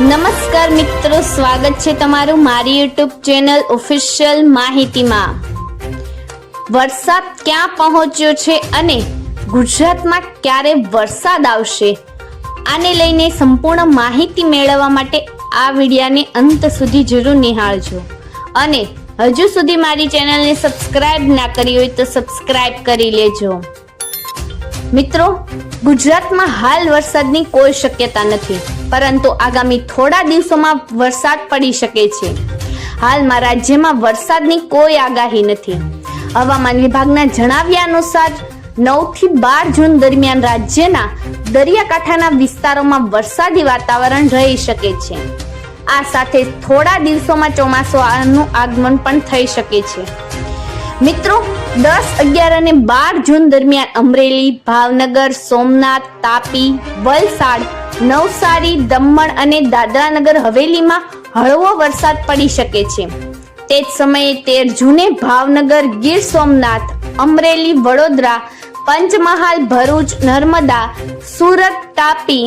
નમસ્કાર મિત્રો, સ્વાગત છે તમારું મારી યુટ્યુબ ચેનલ ઓફિશિયલ માહિતીમાં. વરસાદ ક્યાં પહોંચ્યો છે અને ગુજરાતમાં ક્યારે વરસાદ આવશે? આને લઈને સંપૂર્ણ માહિતી મેળવવા માટે આ વિડિયાને અંત સુધી જરૂર નિહાળજો. અને હજુ સુધી મારી ચેનલને સબસ્ક્રાઇબ ના કરી હોય તો સબસ્ક્રાઇબ કરી લેજો. મિત્રો ગુજરાતમાં હાલ વરસાદની કોઈ શક્યતા નથી, પરંતુ આગામી થોડા દિવસોમાં વરસાદ પડી શકે છે. હાલમાં રાજ્યમાં વરસાદની કોઈ આગાહી નથી. હવામાન વિભાગના જણાવ્યા અનુસાર નવથી બાર જૂન દરમિયાન રાજ્યના દરિયાકાંઠાના વિસ્તારોમાં વરસાદી વાતાવરણ રહી શકે છે. આ સાથે થોડા દિવસોમાં ચોમાસાનું આગમન પણ થઈ શકે છે. મિત્રો, દસ અગિયાર અને બાર જૂન દરમિયાન અમરેલી, ભાવનગર, સોમનાથ, તાપી, વલસાડ, નવસારી, દમણ અને દાદરાનગર હવેલીમાં હળવો વરસાદ પડી શકે છે. તે જ સમયે તેર જૂને ભાવનગર, ગીર સોમનાથ, અમરેલી, વડોદરા, પંચમહાલ, ભરૂચ, નર્મદા, સુરત, તાપી,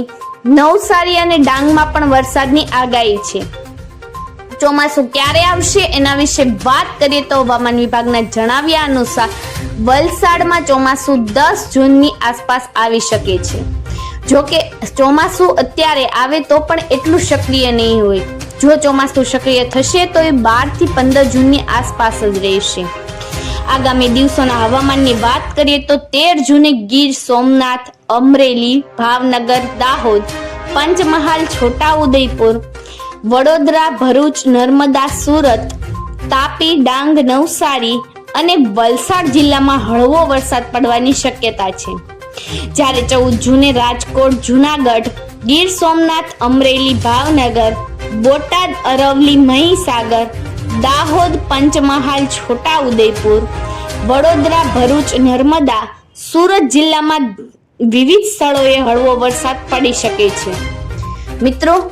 નવસારી અને ડાંગમાં પણ વરસાદની આગાહી છે. ચોમાસું ક્યારે આવશે એના વિશે વાત કરીએ તો હવામાન વિભાગના જણાવ્યા અનુસાર વલસાડમાં ચોમાસું દસ જૂનની આસપાસ આવી શકે છે. જોકે ચોમાસું અત્યારે આવે તો પણ એટલું સક્રિય નહીં હોય. જો ચોમાસું સક્રિય થશે તો એ બારથી પંદર જૂનની આસપાસ જ રહેશે. આગામી દિવસોના હવામાનની વાત કરીએ તો તેર જૂને ગીર સોમનાથ, અમરેલી, ભાવનગર, દાહોદ, પંચમહાલ, છોટાઉદેપુર વડોદરા, ભરૂચ, નર્મદા, સુરત, તાપી, ડાંગ, નવસારી અને વલસાડ જિલ્લામાં હળવો વરસાદ પડવાની શક્યતા છે. જ્યારે ચૌદ જૂને રાજકોટ, જુનાગઢ, ગીર સોમનાથ, અમરેલી, ભાવનગર, બોટાદ અરવલી મહીસાગર, દાહોદ, પંચમહાલ છોટા ઉદયપુર વડોદરા, ભરૂચ, નર્મદા, સુરત જિલ્લામાં વિવિધ સ્થળોએ હળવો વરસાદ પડી શકે છે. મિત્રો